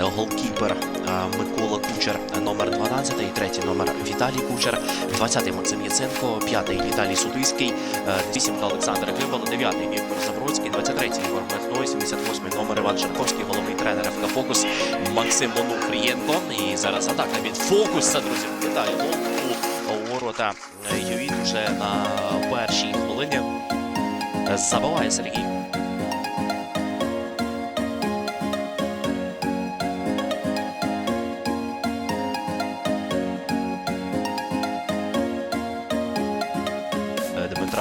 голкіпер е, Микола Кучер, номер 12, третій номер Віталій Кучер, 20-й Максим Яценко, п'ятий Віталій Судиський, е, вісімка Олександр Гибало, дев'ятий Віктор Забродський, 23-й Ігор Мехной, 78-й номер Іван Шарковський, головний тренер ФК Фокус Максим Онуфрієнко. І зараз атака від Фокуса, друзі, вітаю у ворота Юїд вже на першій хвилині. Забиває Сергій.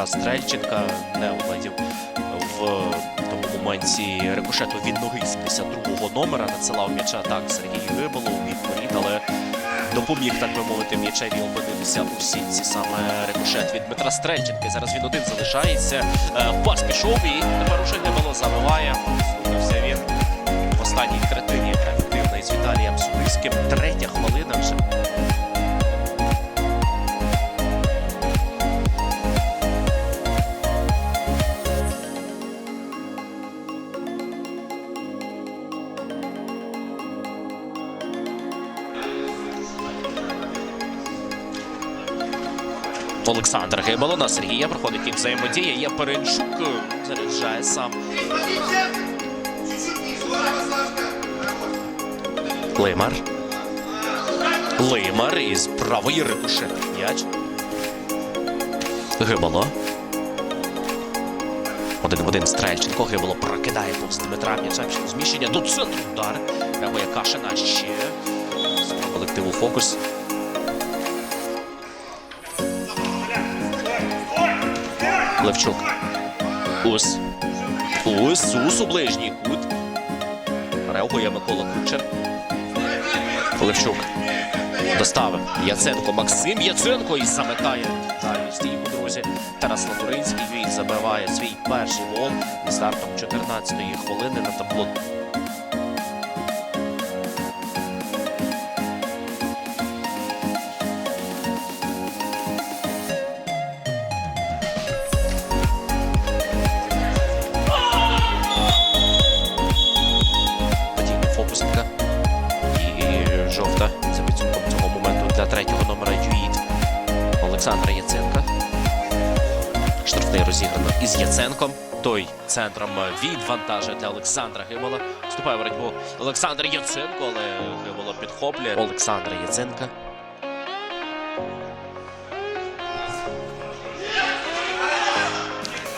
Дмитра Стрельченка не уладів в тому моменті рикошету від ноги 72-го номера. Надсилав м'яча так Сергій у бік але допоміг, так би мовити, м'ячеві опинитися у сітці саме рикошет від Дмитра Стрельченка. Зараз він один залишається. Е, Пас пішов і тепер уже Гибало забиває. Олександр Гибало на Сергія проходить і взаємодія. Є Перенчук, заряджає сам. Леймар. Леймар із правої рикошет. М'яч. Гибало. Один в один Стрельченко. Гибало прокидає повз Дмитра м'яча зміщення. До центру удар. Реагує Кашина ще. З колективу фокус. Левчук. Ус. Ус. Ус у ближній кут. Реагує Микола Кучер. Левчук. Доставив. Яценко. Максим Яценко і замикає Далі стійку, друзі. Тарас Латуринський він забиває свій перший гол стартом 14-ї хвилини на табло. Жовта за підсумком цього моменту для третього номера Юїд Олександра Яценка. Штрафний розіграно із Яценком. Той центром відвантажує для Олександра Гибола. Вступає в боротьбу Олександр Яценко, але Гибола підхоплює Олександра Яценка.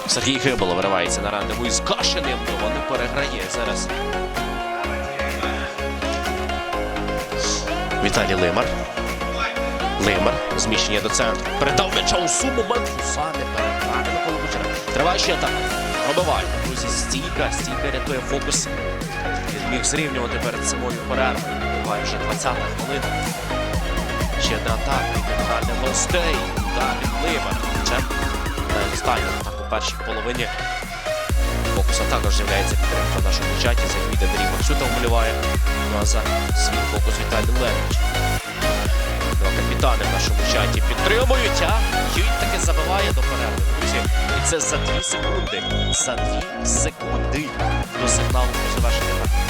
Сергій Гиболо виривається на рандеву із Кашиним. Не переграє зараз. Віталій Лимар. Лимар. Зміщення до центру. Передав м'яча у суму. Момент Фуса не переграти на коло Кучера. Триває ще атака. Пробиває. Друзі, стійка. Стійка рятує фокус. Він міг зрівнювати перед самою перервою. Буває вже 20-та хвилина. Ще одна атака. гостей. Удар від Лимар. Чеп. Останню атаку першій половині. Фокуса також з'являється підтримка в нашому чаті. Завіде Андрій Максюта вмалюває. Ну а за свій фокус Віталій Левич. Два капітани в нашому чаті підтримують, а Юй таки забиває до перерви, друзі. І це за дві секунди. За дві секунди до сигналу про завершення.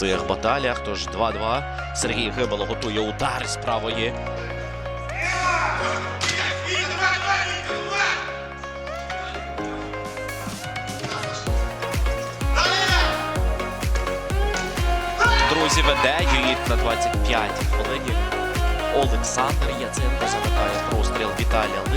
Цих баталіях. Тож 2-2. Сергій Гибало готує удар з правої. Друзі, веде Юїд на 25 хвилині. Олександр Яценко замикає простріл Віталія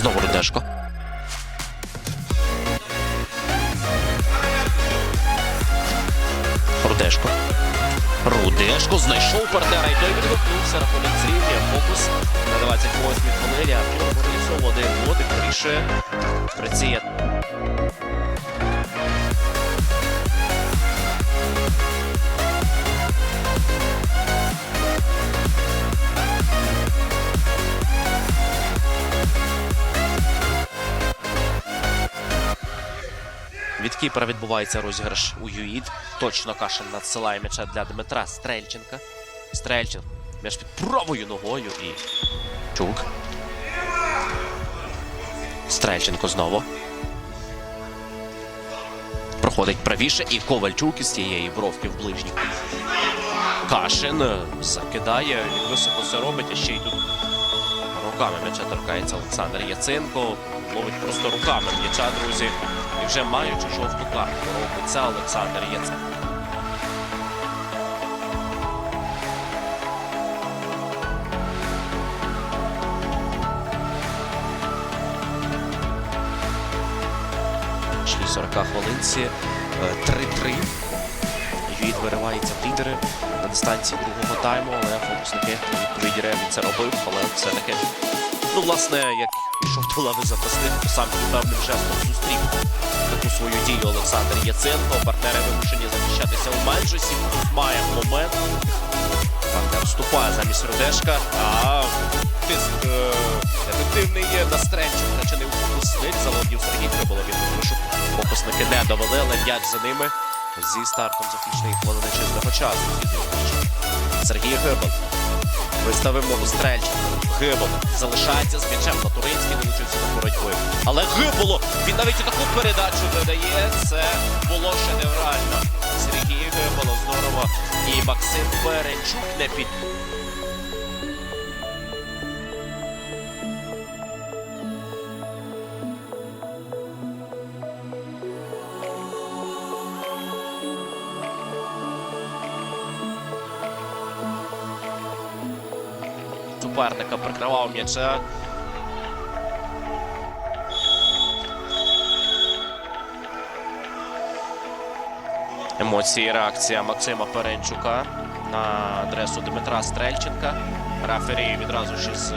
Знову Рудешко. Рудешко. Рудешко знайшов партнера і той відгукнувся. Рахунок зрівнює. Фокус на 28-й хвилині. Борисов один водик рішує. Приція швидкий. Перевідбувається розіграш у Юїд. Точно Кашин надсилає м'яча для Дмитра Стрельченка. Стрельченко. М'яч під правою ногою і. Чук. Стрельченко знову. Проходить правіше і Ковальчук із цієї бровки в ближній. Кашин закидає, він високо це робить, а ще й тут руками м'яча торкається Олександр Яценко. Ловить просто руками м'яча, друзі. Вже маючи жовту картку, робить це Олександр Яценко. Шлі 40 хвилинці. Е, 3-3. Юїд виривається в лідери на дистанції другого тайму, але фокусники відповіді Рем це робив, але все-таки. Ну, власне, як пішов до запасних, сам певним жестом зустрів таку свою дію Олександр Яценко. Партнери вимушені захищатися у. Тут має момент. Партнер вступає замість Рудешка. А тиск е, ефективний є на Стрельченка. Чи не впускник заводів Сергій Криболов. Він вийшов. Фокусники не довели, але за ними зі стартом заключної хвилини чистого часу. Сергій Гибел. Виставив ногу Стрельченка. Гибол залишається з м'ячем на Туринський, долучився до боротьби. Але Гиболо, він навіть таку передачу не дає. Це було шедеврально. Сергій Гиболо здорово. І Максим Беренчук не під. Суперника прикривав м'яча. Емоції і реакція Максима Перенчука на адресу Дмитра Стрельченка. Рефері відразу ж з е,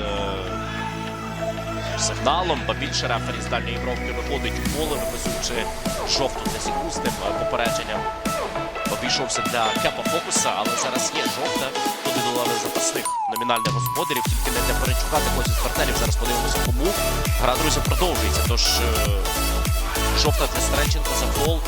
сигналом, ба більше рефері з дальньої бровки виходить у поле, виписуючи жовту для Сікусним попередженням. Обійшовся для Кепа Фокуса, але зараз є жовта. Туди до лави запасних номінальних господарів, тільки не для Перенчука, також із партнерів. Зараз подивимося, кому. Гра, друзі, продовжується. Тож е, жовта для Старенченка за фол.